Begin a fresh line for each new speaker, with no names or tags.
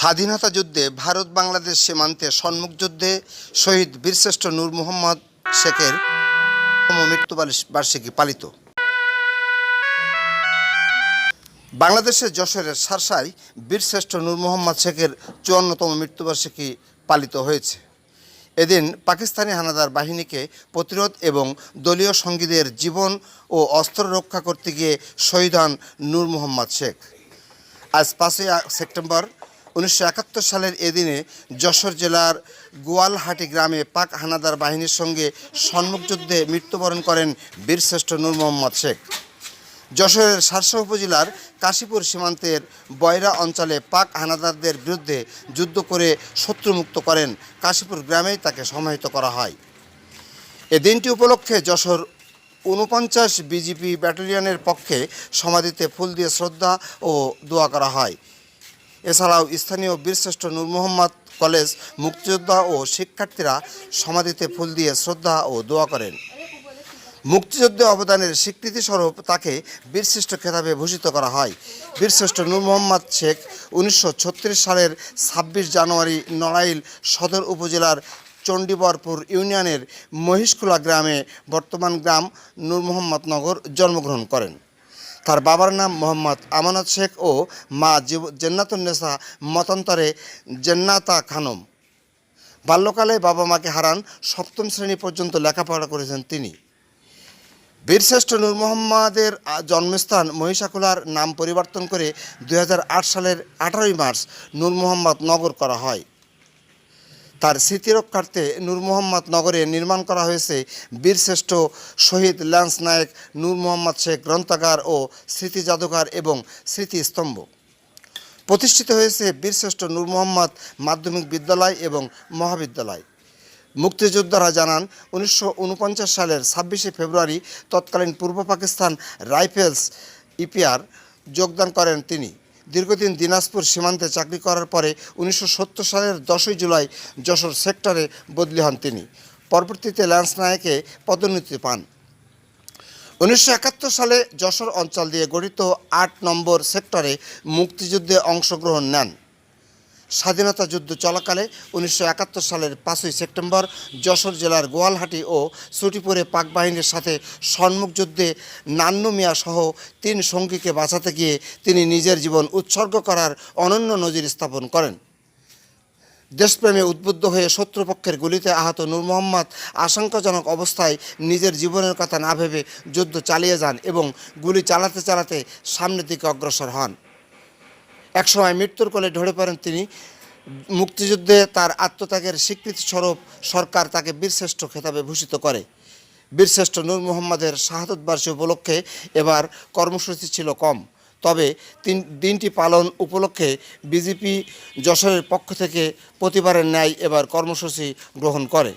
স্বাধীনতা যুদ্ধে ভারত বাংলাদেশ সীমান্তে সম্মুখ যুদ্ধে শহীদ বীরশ্রেষ্ঠ নূর মোহাম্মদ শেখের মৃত্যু বার্ষিকী পালিত। বাংলাদেশের যশোরের সারসায় বীরশ্রেষ্ঠ নূর মোহাম্মদ শেখের চুয়ান্নতম মৃত্যুবার্ষিকী পালিত হয়েছে। এদিন পাকিস্তানি হানাদার বাহিনীকে প্রতিরোধ এবং দলীয় সঙ্গীদের জীবন ও অস্ত্র রক্ষা করতে গিয়ে শহীদ হন নূর মোহাম্মদ শেখ। আজ পাঁচই সেপ্টেম্বর উনিশশো একাত্তর সালের এদিনে যশোর জেলার গোয়ালহাটি গ্রামে পাক হানাদার বাহিনীর সঙ্গে সম্মুখ যুদ্ধে মৃত্যুবরণ করেন বীরশ্রেষ্ঠ নূর মোহাম্মদ শেখ। যশোরের সারসা উপজেলার কাশীপুর সীমান্তের বয়রা অঞ্চলে পাক হানাদারদের বিরুদ্ধে যুদ্ধ করে শত্রুমুক্ত করেন। কাশীপুর গ্রামেই তাকে সমাহিত করা হয়। এ দিনটি উপলক্ষে যশোর ঊনপঞ্চাশ বিজিপি ব্যাটালিয়নের পক্ষে সমাধিতে ফুল দিয়ে শ্রদ্ধা ও দোয়া করা হয়। এছাড়াও স্থানীয় বীরশ্রেষ্ঠ নূর মোহাম্মদ কলেজ মুক্তিযোদ্ধা ও শিক্ষার্থীরা সমাধিতে ফুল দিয়ে শ্রদ্ধা ও দোয়া করেন। মুক্তিযুদ্ধে অবদানের স্বীকৃতিস্বরূপ তাকে বীরশ্রেষ্ঠ খেতাবে ভূষিত করা হয়। বীরশ্রেষ্ঠ নূর মোহাম্মদ শেখ উনিশশো ছত্রিশ সালের ছাব্বিশ জানুয়ারি নড়াইল সদর উপজেলার চণ্ডীবরপুর ইউনিয়নের মহিষখোলা গ্রামে বর্তমান গ্রাম নূর মোহাম্মদ নগর জন্মগ্রহণ করেন। তার বাবার নাম মোহাম্মদ আমানত শেখ ও মা জেন্নাতুন্নেসা মতান্তরে জেন্নাতা খানম। বাল্যকালে বাবা মাকে হারান, সপ্তম শ্রেণি পর্যন্ত লেখাপড়া করেছেন তিনি। বীরশ্রেষ্ঠ নূর মোহাম্মদের জন্মস্থান মহিষাকুলার নাম পরিবর্তন করে দু হাজার আট সালের আঠারোই মার্চ নূর মোহাম্মদ নগর করা হয়। তার স্মৃতিরক্ষার্থে নূর মোহাম্মদ নগরে নির্মাণ করা হয়েছে বীরশ্রেষ্ঠ শহীদ ল্যান্স নায়ক নূর মোহাম্মদ শেখ গ্রন্থাগার ও স্মৃতি জাদুঘর এবং স্মৃতিস্তম্ভ প্রতিষ্ঠিত হয়েছে বীরশ্রেষ্ঠ নূর মোহাম্মদ মাধ্যমিক বিদ্যালয় এবং মহাবিদ্যালয়। মুক্তিযোদ্ধারা জানান, উনিশশো ঊনপঞ্চাশ সালের ছাব্বিশে ফেব্রুয়ারি তৎকালীন পূর্ব পাকিস্তান রাইফেলস ইপিআর যোগদান করেন তিনি। দীর্ঘদিন দিনাজপুর সীমান্তে চাকরি করার পরে উনিশশো সত্তর সালের দশই জুলাই যশোর সেক্টরে বদলি হন তিনি। পরবর্তীতে ল্যান্স নায়কে পদোন্নতি পান। উনিশশো একাত্তর সালে যশোর অঞ্চল দিয়ে গঠিত আট নম্বর সেক্টরে মুক্তিযুদ্ধে অংশগ্রহণ নেন। স্বাধীনতা যুদ্ধ চলাকালে উনিশশো একাত্তর সালের পাঁচই সেপ্টেম্বর যশোর জেলার গোয়ালহাটি ও সুটিপুরে পাক বাহিনীর সাথে সম্মুখ যুদ্ধে নান্নু মিয়া সহ তিন সঙ্গীকে বাঁচাতে গিয়ে তিনি নিজের জীবন উৎসর্গ করার অনন্য নজির স্থাপন করেন। দেশপ্রেমে উদ্বুদ্ধ হয়ে শত্রুপক্ষের গুলিতে আহত নূর মোহাম্মদ আশঙ্কাজনক অবস্থায় নিজের জীবনের কথা না ভেবে যুদ্ধ চালিয়ে যান এবং গুলি চালাতে চালাতে সামনের দিকে অগ্রসর হন। একসময় মৃত্যুর কোলে ঢলে পড়েন তিনি। মুক্তিযুদ্ধে তার আত্মত্যাগের স্বীকৃতিস্বরূপ সরকার তাকে বীরশ্রেষ্ঠ খেতাবে ভূষিত করে। বীরশ্রেষ্ঠ নূর মোহাম্মদের শাহাদত বার্ষী উপলক্ষে এবার কর্মসূচি ছিল কম। তবে তিন, দিনটি পালন উপলক্ষে বিজেপি যশোরের পক্ষ থেকে প্রতিবারের ন্যায় এবার কর্মসূচি গ্রহণ করে।